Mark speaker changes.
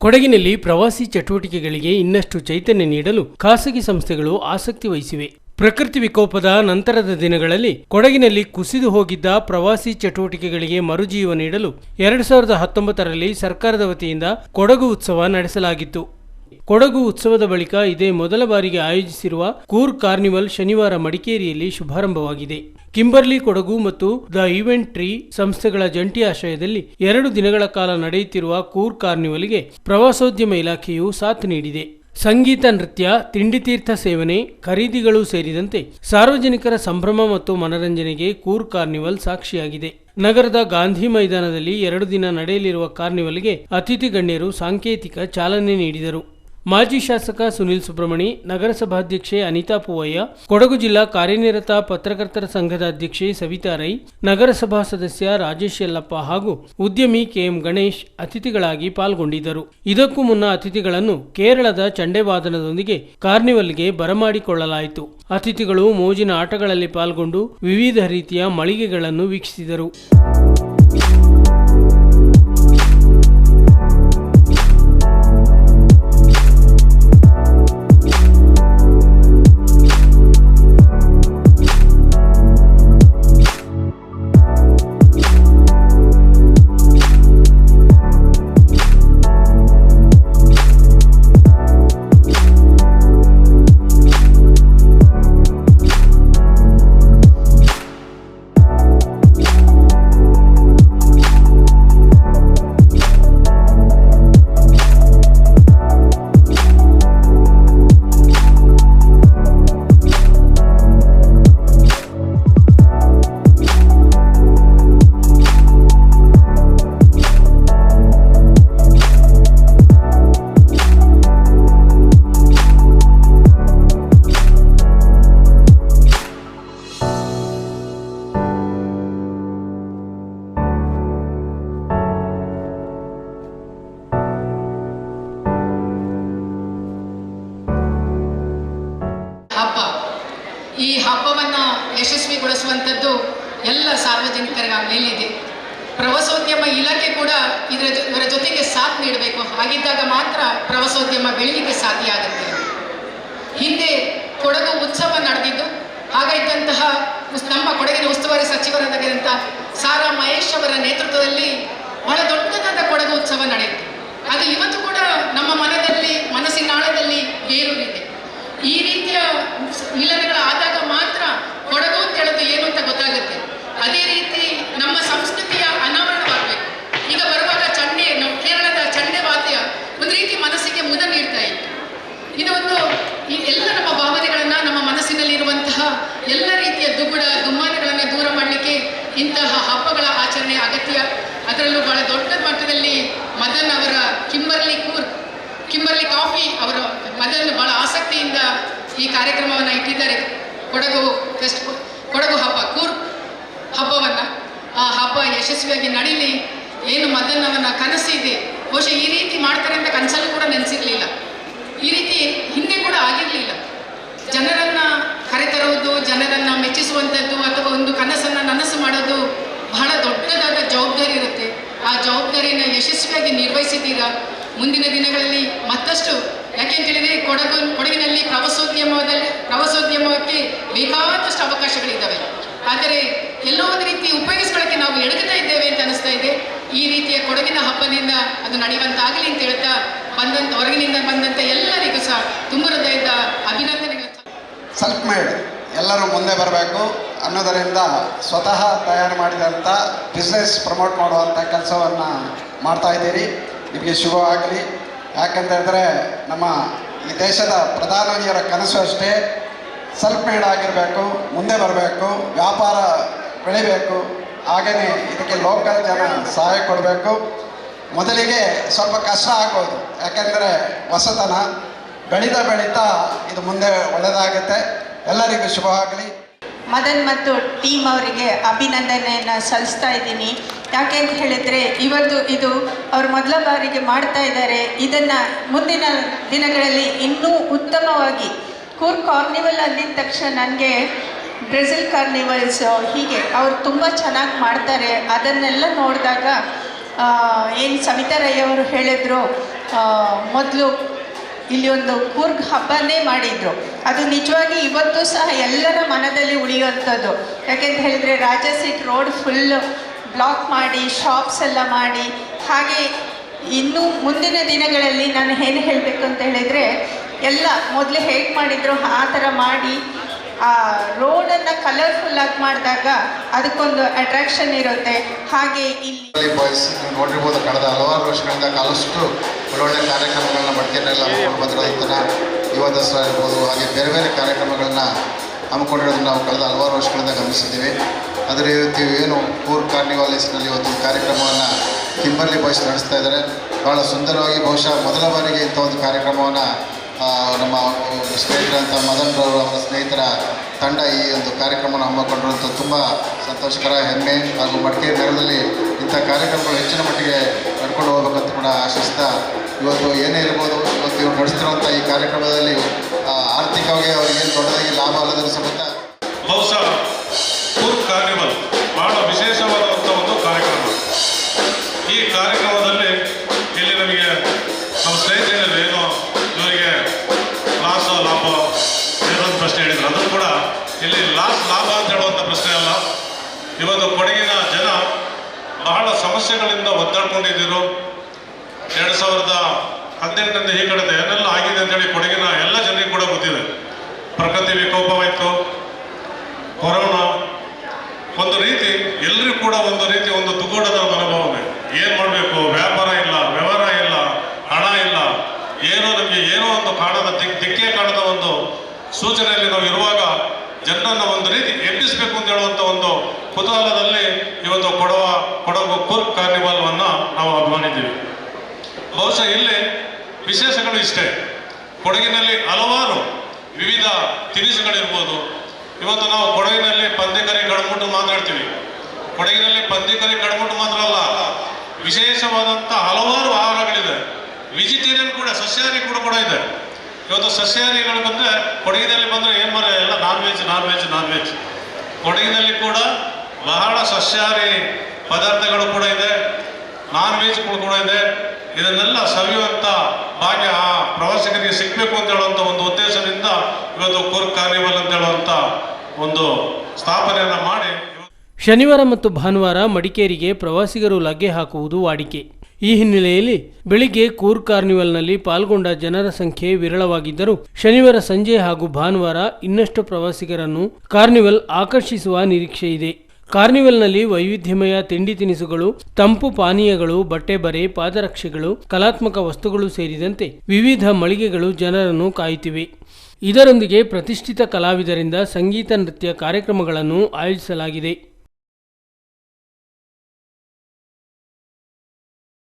Speaker 1: ಕೊಡಗಿನಲ್ಲಿ ಪ್ರವಾಸಿ ಚಟುವಟಿಕೆಗಳಿಗೆ ಇನ್ನಷ್ಟು ಚೈತನ್ಯ ನೀಡಲು ಖಾಸಗಿ ಸಂಸ್ಥೆಗಳು ಆಸಕ್ತಿ ವಹಿಸಿವೆ. ಪ್ರಕೃತಿ ವಿಕೋಪದ ನಂತರದ ದಿನಗಳಲ್ಲಿ ಕೊಡಗಿನಲ್ಲಿ ಕುಸಿದು ಹೋಗಿದ್ದ ಪ್ರವಾಸಿ ಚಟುವಟಿಕೆಗಳಿಗೆ ಮರುಜೀವ ನೀಡಲು ಎರಡು ಸಾವಿರದ ಹತ್ತೊಂಬತ್ತರಲ್ಲಿ ಸರ್ಕಾರದ ವತಿಯಿಂದ ಕೊಡಗು ಉತ್ಸವ ನಡೆಸಲಾಗಿತ್ತು. ಕೊಡಗು ಉತ್ಸವದ ಬಳಿಕ ಇದೇ ಮೊದಲ ಬಾರಿಗೆ ಆಯೋಜಿಸಿರುವ ಕೂರ್ ಕಾರ್ನಿವಲ್ ಶನಿವಾರ ಮಡಿಕೇರಿಯಲ್ಲಿ ಶುಭಾರಂಭವಾಗಿದೆ. ಕಿಂಬರ್ಲಿ, ಕೊಡಗು ಮತ್ತು ದ ಈವೆಂಟ್ ಟ್ರೀ ಸಂಸ್ಥೆಗಳ ಜಂಟಿ ಆಶ್ರಯದಲ್ಲಿ ಎರಡು ದಿನಗಳ ಕಾಲ ನಡೆಯುತ್ತಿರುವ ಕೂರ್ ಕಾರ್ನಿವಲ್ಗೆ ಪ್ರವಾಸೋದ್ಯಮ ಇಲಾಖೆಯು ಸಾಥ್ ನೀಡಿದೆ. ಸಂಗೀತ, ನೃತ್ಯ ತಿಂಡಿತೀರ್ಥ ಸೇವನೆ, ಖರೀದಿಗಳು ಸೇರಿದಂತೆ ಸಾರ್ವಜನಿಕರ ಸಂಭ್ರಮ ಮತ್ತು ಮನರಂಜನೆಗೆ ಕೂರ್ ಕಾರ್ನಿವಲ್ ಸಾಕ್ಷಿಯಾಗಿದೆ. ನಗರದ ಗಾಂಧಿ ಮೈದಾನದಲ್ಲಿ ಎರಡು ದಿನ ನಡೆಯಲಿರುವ ಕಾರ್ನಿವಲ್ಗೆ ಅತಿಥಿ ಗಣ್ಯರು ಸಾಂಕೇತಿಕ ಚಾಲನೆ ನೀಡಿದರು. ಮಾಜಿ ಶಾಸಕ ಸುನಿಲ್ ಸುಬ್ರಹ್ಮಣಿ, ನಗರಸಭಾಧ್ಯಕ್ಷೆ ಅನಿತಾ ಪೂವಯ್ಯ, ಕೊಡಗು ಜಿಲ್ಲಾ ಕಾರ್ಯನಿರತ ಪತ್ರಕರ್ತರ ಸಂಘದ ಅಧ್ಯಕ್ಷೆ ಸವಿತಾ ರೈ, ನಗರಸಭಾ ಸದಸ್ಯ ರಾಜೇಶ್ ಯಲ್ಲಪ್ಪ ಹಾಗೂ ಉದ್ಯಮಿ ಕೆಎಂ ಗಣೇಶ್ ಅತಿಥಿಗಳಾಗಿ ಪಾಲ್ಗೊಂಡಿದ್ದರು. ಇದಕ್ಕೂ ಮುನ್ನ ಅತಿಥಿಗಳನ್ನು ಕೇರಳದ ಚಂಡೆವಾದನದೊಂದಿಗೆ ಕಾರ್ನಿವಲ್ಗೆ ಬರಮಾಡಿಕೊಳ್ಳಲಾಯಿತು. ಅತಿಥಿಗಳು ಮೋಜಿನ ಆಟಗಳಲ್ಲಿ ಪಾಲ್ಗೊಂಡು ವಿವಿಧ ರೀತಿಯ ಮಳಿಗೆಗಳನ್ನು ವೀಕ್ಷಿಸಿದರು.
Speaker 2: ಈ ಹಬ್ಬವನ್ನು ಯಶಸ್ವಿಗೊಳಿಸುವಂಥದ್ದು ಎಲ್ಲ ಸಾರ್ವಜನಿಕರ ಮೇಲಿದೆ ಪ್ರವಾಸೋದ್ಯಮ ಇಲಾಖೆ ಕೂಡ ಇದರ ಇದರ ಜೊತೆಗೆ ಸಾಥ್ ನೀಡಬೇಕು. ಹಾಗಿದ್ದಾಗ ಮಾತ್ರ ಪ್ರವಾಸೋದ್ಯಮ ಬೆಳೀಲಿಕ್ಕೆ ಸಾಧ್ಯ ಆಗುತ್ತೆ. ಹಿಂದೆ ಕೊಡಗು ಉತ್ಸವ ನಡೆದಿದ್ದು ಉಸ್- ನಮ್ಮ ಕೊಡಗಿನ ಉಸ್ತುವಾರಿ ಸಚಿವರಾಗಿದ್ದಂಥ ಸಾರಾ ಮಹೇಶ್ ಅವರ ನೇತೃತ್ವದಲ್ಲಿ ಬಹಳ ದೊಡ್ಡದಾದ ಕೊಡಗು ಉತ್ಸವ ನಡೆಯಿತು. ಅದು ಇವತ್ತು ಕೂಡ ನಮ್ಮ ಮನದಲ್ಲಿ ಮನಸ್ಸಿನಾಳದಲ್ಲಿ ಬೇರೂರಿದೆ ಈ ರೀತಿಯ ಮಿಲನಗಳು ಆದಾಗ ಮಾತ್ರ ಕೊಡಗು ಅಂತ ಹೇಳೋದು ಏನು ಅಂತ ಗೊತ್ತಾಗುತ್ತೆ ಅದೇ ರೀತಿ ನಮ್ಮ ಸಂಸ್ಕೃತಿಯ ಅನಾವರಣವಾಗಬೇಕು ಈಗ ಬರುವಾಗ ಚಂಡೆ ನಮ್ಮ ಕೇರಳದ ಚಂಡೆ ವಾದ್ಯ ಒಂದು ರೀತಿ ಮನಸ್ಸಿಗೆ ಮುದ ನೀಡ್ತಾ ಇತ್ತು ಇದು ಒಂದು ಈ ಎಲ್ಲ ನಮ್ಮ ಭಾವನೆಗಳನ್ನ ನಮ್ಮ ಮನಸ್ಸಿನಲ್ಲಿರುವಂತಹ ಎಲ್ಲ ರೀತಿಯ ದುಗುಡ ದುಮ್ಮಾನಗಳನ್ನು ದೂರ ಮಾಡಲಿಕ್ಕೆ ಇಂತಹ ಹಬ್ಬಗಳ ಆಚರಣೆ ಅಗತ್ಯ. ಅದರಲ್ಲೂ ಬಹಳ ದೊಡ್ಡ ಮಟ್ಟದಲ್ಲಿ ಮದನ್ ಅವರ ಕಿಂಬರ್ಲಿ ಕೂರ್ ಕಿಂಬರ್ಲಿ ಕಾಫಿ ಅವರು ಮದನ್ ಬಹಳ ಆಸಕ್ತಿಯಿಂದ ಈ ಕಾರ್ಯಕ್ರಮವನ್ನು ಇಟ್ಟಿದ್ದಾರೆ. ಕೊಡಗು ಫೆಸ್ಟ್, ಕೊಡಗು ಹಬ್ಬ, ಕೂರ್ ಹಬ್ಬವನ್ನು. ಆ ಹಬ್ಬ ಯಶಸ್ವಿಯಾಗಿ ನಡೀಲಿ. ಏನು ಮದನ್ ಅವನ ಕನಸಿದೆ. ಬಹುಶಃ ಈ ರೀತಿ ಮಾಡ್ತಾರೆ ಅಂತ ಕನಸಲ್ಲೂ ಕೂಡ ನೆನೆಸಿರ್ಲಿಲ್ಲ. ಈ ರೀತಿ ಹಿಂದೆ ಕೂಡ ಆಗಿರಲಿಲ್ಲ. ಜನರನ್ನ ಕರೆತರುವುದು ಜನರನ್ನ ಮೆಚ್ಚಿಸುವಂಥದ್ದು ಅಥವಾ ಒಂದು ಕನಸನ್ನು ನನಸು ಮಾಡೋದು ಬಹಳ ದೊಡ್ಡದಾದ ಜವಾಬ್ದಾರಿ ಇರುತ್ತೆ. ಆ ಜವಾಬ್ದಾರಿಯನ್ನು ಯಶಸ್ವಿಯಾಗಿ ನಿರ್ವಹಿಸಿದ್ದೀರಾ? ಮುಂದಿನ ದಿನಗಳಲ್ಲಿ ಮತ್ತಷ್ಟು ಯಾಕೆಂತ ಹೇಳಿದ್ರೆ ಕೊಡಗು ಕೊಡಗಿನಲ್ಲಿ ಪ್ರವಾಸೋದ್ಯಮದಲ್ಲಿ ಪ್ರವಾಸೋದ್ಯಮಕ್ಕೆ ಬೇಕಾದಷ್ಟು ಅವಕಾಶಗಳಿದ್ದಾವೆ. ಆದರೆ ಎಲ್ಲೋ ಒಂದು ರೀತಿ ಉಪಯೋಗಿಸ್ಕೊಳ್ಳೋಕ್ಕೆ ನಾವು ಎಡಗುತ್ತಾ ಇದ್ದೇವೆ ಅಂತ ಅನಿಸ್ತಾ ಇದೆ. ಈ ರೀತಿಯ ಕೊಡಗಿನ ಹಬ್ಬದಿಂದ ಅದು ನಡೆಯುವಂತಾಗಲಿ ಅಂತ ಹೇಳ್ತಾ ಬಂದಂತ, ಹೊರಗಿನಿಂದ ಬಂದಂತ ಎಲ್ಲರಿಗೂ ಸಹ ತುಂಬ ಹೃದಯದ ಅಭಿನಂದನೆಗಳು
Speaker 3: ಮೇಡ್ ಎಲ್ಲರೂ ಮುಂದೆ ಬರಬೇಕು. ಅನ್ನೋದರಿಂದ ಸ್ವತಃ ತಯಾರು ಮಾಡಿದಂಥ ಬಿಸ್ನೆಸ್ ಪ್ರಮೋಟ್ ಮಾಡುವಂಥ ಕೆಲಸವನ್ನು ಮಾಡ್ತಾ ಇದ್ದೀರಿ. ನಿಮಗೆ ಶುಭವಾಗಲಿ. ಯಾಕಂತ ಹೇಳಿದ್ರೆ ನಮ್ಮ ಈ ದೇಶದ ಪ್ರಧಾನಿಯರ ಕನಸು ಅಷ್ಟೇ. ಸೆಲ್ಫ್ ಮೇಡ್ ಆಗಿರಬೇಕು, ಮುಂದೆ ಬರಬೇಕು, ವ್ಯಾಪಾರ ಬೆಳಿಬೇಕು. ಹಾಗೆಯೇ ಇದಕ್ಕೆ ಲೋಕಲ್ ಜನ ಸಹಾಯ ಕೊಡಬೇಕು. ಮೊದಲಿಗೆ ಸ್ವಲ್ಪ ಕಷ್ಟ ಆಗ್ಬೋದು. ಯಾಕೆಂದರೆ ಹೊಸತನ ಬೆಳೀತಾ ಬೆಳೀತಾ ಇದು ಮುಂದೆ ಒಳ್ಳೆಯದಾಗುತ್ತೆ ಎಲ್ಲರಿಗೂ ಶುಭವಾಗಲಿ
Speaker 4: ಮದನ್ ಮತ್ತು ಟೀಮ್ ಅವರಿಗೆ ಅಭಿನಂದನೆಯನ್ನು ಸಲ್ಲಿಸ್ತಾ ಇದ್ದೀನಿ. ಯಾಕೆ ಅಂತ ಹೇಳಿದರೆ ಇವತ್ತು ಇದು ಅವರು ಮೊದಲ ಬಾರಿಗೆ ಮಾಡ್ತಾ ಇದ್ದಾರೆ. ಇದನ್ನು ಮುಂದಿನ ದಿನಗಳಲ್ಲಿ ಇನ್ನೂ ಉತ್ತಮವಾಗಿ, ಕೂರ್ ಕಾರ್ನಿವಲ್ ಅಂದಿದ ತಕ್ಷಣ ನನಗೆ ಬ್ರೆಜಿಲ್ ಕಾರ್ನಿವಲ್ಸ್ ಹೀಗೆ. ಅವರು ತುಂಬ ಚೆನ್ನಾಗಿ ಮಾಡ್ತಾರೆ. ಅದನ್ನೆಲ್ಲ ನೋಡಿದಾಗ ಏನು ಸವಿತಾ ರೈ ಅವರು ಹೇಳಿದ್ರು ಮೊದಲು ಇಲ್ಲಿ ಒಂದು ಕೂರ್ಗ್ ಹಬ್ಬನೇ ಮಾಡಿದ್ರು. ಅದು ನಿಜವಾಗಿ ಇವತ್ತು ಸಹ ಎಲ್ಲರ ಮನದಲ್ಲಿ ಉಳಿಯುವಂಥದ್ದು. ಯಾಕೆಂತ ಹೇಳಿದರೆ ರಾಜಸೀಟ್ ರೋಡ್ ಫುಲ್ ಬ್ಲಾಕ್ ಮಾಡಿ ಶಾಪ್ಸ್ ಎಲ್ಲ ಮಾಡಿ. ಹಾಗೆ ಇನ್ನು ಮುಂದಿನ ದಿನಗಳಲ್ಲಿ ನಾನು ಏನು ಹೇಳಬೇಕು ಅಂತ ಹೇಳಿದರೆ, ಎಲ್ಲ ಮೊದಲು ಹೇಗೆ ಮಾಡಿದ್ರು, ಆ ಥರ ಮಾಡಿ ಆ ರೋಡನ್ನು ಕಲರ್ಫುಲ್ಲಾಗಿ ಮಾಡಿದಾಗ ಅದಕ್ಕೊಂದು ಅಟ್ರಾಕ್ಷನ್ ಇರುತ್ತೆ. ಹಾಗೆ ಇಲ್ಲಿ
Speaker 5: ಬಾಯ್ಸ್ ನೋಡಿರ್ಬೋದು ಕಳೆದ ಹಲವಾರು ವರ್ಷಗಳಿಂದ ಕಾಲಷ್ಟು ಒಳ್ಳೊಳ್ಳೆ ಕಾರ್ಯಕ್ರಮಗಳನ್ನ ಮಡಿಕೇರಿನೆಲ್ಲ ಹಮ್ಮಿಕೊಂಡು ಬಂದಿರೋದನ್ನ ಯುವ ದಸರಾ ಇರ್ಬೋದು. ಹಾಗೆ ಬೇರೆ ಬೇರೆ ಕಾರ್ಯಕ್ರಮಗಳನ್ನ ಹಮ್ಮಿಕೊಂಡಿರೋದನ್ನ ನಾವು ಕಳೆದ ಹಲವಾರು ವರ್ಷಗಳಿಂದ ಗಮನಿಸಿದ್ದೀವಿ. ಅದರ ಇವತ್ತು ಏನು ಪೂರ್ ಕಾರ್ನಿವಾಲಿಸ್ನಲ್ಲಿ ಇವತ್ತು ಕಾರ್ಯಕ್ರಮವನ್ನು ಕಿಂಬರ್ಲಿ ಬಾಯ್ಸ್ ನಡೆಸ್ತಾ ಇದ್ದಾರೆ. ಭಾಳ ಸುಂದರವಾಗಿ ಬಹುಶಃ ಮೊದಲ ಬಾರಿಗೆ ಇಂಥ ಒಂದು ಕಾರ್ಯಕ್ರಮವನ್ನು ನಮ್ಮ ಸ್ನೇಹಿತರಂಥ ಮದನ್ ರವರು ಅವರ ಸ್ನೇಹಿತರ ತಂಡ ಈ ಒಂದು ಕಾರ್ಯಕ್ರಮವನ್ನು ಹಮ್ಮಿಕೊಂಡಿರುವಂಥ ತುಂಬ ಸಂತೋಷಕರ ಹೆಮ್ಮೆ ಹಾಗೂ ಮಡಿಕೇರಿ ನಗರದಲ್ಲಿ ಇಂಥ ಕಾರ್ಯಕ್ರಮಗಳು ಹೆಚ್ಚಿನ ಮಟ್ಟಿಗೆ ನಡ್ಕೊಂಡು ಹೋಗ್ಬೇಕಂತ ಕೂಡ ಆಶಿಸ್ತಾ ಇವತ್ತು ಏನೇ ಇರ್ಬೋದು ಇವತ್ತು ಇವರು ನಡೆಸ್ತಿರುವಂಥ ಈ ಕಾರ್ಯಕ್ರಮದಲ್ಲಿ ಆರ್ಥಿಕವಾಗಿ ಆರ್ಥಿಕವಾಗಿ ಅವ್ರಿಗೇನು ದೊಡ್ಡದಾಗಿ ಲಾಭ ಅಲ್ಲದರೂ ಸಮೇತ
Speaker 6: ಬಹುಶಃ ಜನ ಬಹಳ ಸಮಸ್ಯೆಗಳಿಂದ ಒದ್ದಾಡ್ಕೊಂಡಿದ್ದರು. ಎರಡು ಸಾವಿರದ ಹದಿನೆಂಟರಿಂದ ಈ ಕಡೆ ಏನೆಲ್ಲ ಆಗಿದೆ ಅಂತೇಳಿ ಕೊಡಗಿನ ಎಲ್ಲ ಜನರಿಗೆ ಕೂಡ ಗೊತ್ತಿದೆ. ಪ್ರಕೃತಿ ವಿಕೋಪವಾಯಿತು, ಕೊರೋನಾ, ಒಂದು ರೀತಿ ಎಲ್ಲರಿಗೂ ಕೂಡ ಒಂದು ರೀತಿ ಒಂದು ತುಗೋಡದ ಮನೋಭಾವನೆ ಏನು ಮಾಡಬೇಕು? ವ್ಯಾಪಾರ ಇಲ್ಲ, ವ್ಯವಹಾರ ಇಲ್ಲ, ಹಣ ಇಲ್ಲ. ಏನೋ ನಮಗೆ ಏನೋ ಒಂದು ಕಾಣದ ದಿಕ್ ದಿಕ್ಕೇ ಕಾಣದ ಒಂದು ಸೂಚನೆಯಲ್ಲಿ ನಾವು ಇರುವಾಗ ಜನರನ್ನು ಒಂದು ರೀತಿ ಎಬ್ಬಿಸಬೇಕು ಅಂತ ಹೇಳುವಂಥ ಒಂದು ಕುತೂಹಲದಲ್ಲಿ ಇವತ್ತು ಕೊಡವ, ಕೊಡಗು ಕುರ್ ಕಾರ್ನಿವಾಲ್ ಅನ್ನ ನಾವು ಅಭಿಮಾನಿದ್ದೀವಿ. ಬಹುಶಃ ಇಲ್ಲಿ ವಿಶೇಷಗಳು ಇಷ್ಟೇ. ಕೊಡಗಿನಲ್ಲಿ ಹಲವಾರು ವಿವಿಧ ತಿನಿಸುಗಳಿರ್ಬೋದು. ಇವತ್ತು ನಾವು ಕೊಡಗಿನಲ್ಲಿ ಪಂದ್ಯಕರಿ ಕಡ್ಮುಟ್ಟು ಮಾತಾಡ್ತೀವಿ ಕೊಡಗಿನಲ್ಲಿ ಪಂದ್ಯಕರಿ ಕಡ್ಮುಟ್ಟು ಮಾತ್ರ ಅಲ್ಲ ವಿಶೇಷವಾದಂಥ ಹಲವಾರು ಆಹಾರಗಳಿದೆ. ವೆಜಿಟೇರಿಯನ್ ಕೂಡ, ಸಸ್ಯಾಹಾರಿ ಕೂಡ ಕೂಡ ಇದೆ. ಇವತ್ತು ಸಸ್ಯಾಹಾರಿಗಳು ಬಂದರೆ ಕೊಡಗಿನಲ್ಲಿ ಬಂದರೆ ಏನು ಮರ? ಎಲ್ಲ non veg non veg non veg ಕೊಡಗಿನಲ್ಲಿ ಕೂಡ ಬಹಳ ಸಸ್ಯಾಹಾರಿ ಪದಾರ್ಥಗಳು ಕೂಡ ಇದೆ ನಾನ್ ವೆಜ್ಗಳು ಕೂಡ ಇದೆ. ಇದನ್ನೆಲ್ಲ ಸವಿಯುವಂಥ ಭಾಗ್ಯ ಆ ಪ್ರವಾಸಿಗರಿಗೆ ಸಿಗಬೇಕು ಅಂತ ಹೇಳುವಂತ ಒಂದು ಉದ್ದೇಶದಿಂದ ಇವತ್ತು ಕೋರ್ ಕಾರ್ನಿವಲ್ ಅಂತ ಹೇಳುವಂತ ಒಂದು ಸ್ಥಾಪನೆಯನ್ನ ಮಾಡಿ
Speaker 1: ಶನಿವಾರ ಮತ್ತು ಭಾನುವಾರ ಮಡಿಕೇರಿಗೆ ಪ್ರವಾಸಿಗರು ಲಗ್ಗೆ ಹಾಕುವುದು ವಾಡಿಕೆ. ಈ ಹಿನ್ನೆಲೆಯಲ್ಲಿ ಬೆಳಿಗ್ಗೆ ಕೂರ್ ಕಾರ್ನಿವಲ್ನಲ್ಲಿ ಪಾಲ್ಗೊಂಡ ಜನರ ಸಂಖ್ಯೆ ವಿರಳವಾಗಿದ್ದರೂ ಶನಿವಾರ ಸಂಜೆ ಹಾಗೂ ಭಾನುವಾರ ಇನ್ನಷ್ಟು ಪ್ರವಾಸಿಗರನ್ನು ಕಾರ್ನಿವಲ್ ಆಕರ್ಷಿಸುವ ನಿರೀಕ್ಷೆ ಇದೆ ಕಾರ್ನಿವಲ್ನಲ್ಲಿ ವೈವಿಧ್ಯಮಯ ತಿಂಡಿ ತಿನಿಸುಗಳು, ತಂಪು ಪಾನೀಯಗಳು, ಬಟ್ಟೆ ಬರೆ, ಪಾದರಕ್ಷೆಗಳು, ಕಲಾತ್ಮಕ ವಸ್ತುಗಳು ಸೇರಿದಂತೆ ವಿವಿಧ ಮಳಿಗೆಗಳು ಜನರನ್ನು ಕಾಯುತ್ತಿವೆ. ಇದರೊಂದಿಗೆ ಪ್ರತಿಷ್ಠಿತ ಕಲಾವಿದರಿಂದ ಸಂಗೀತ ನೃತ್ಯ ಕಾರ್ಯಕ್ರಮಗಳನ್ನು ಆಯೋಜಿಸಲಾಗಿದೆ.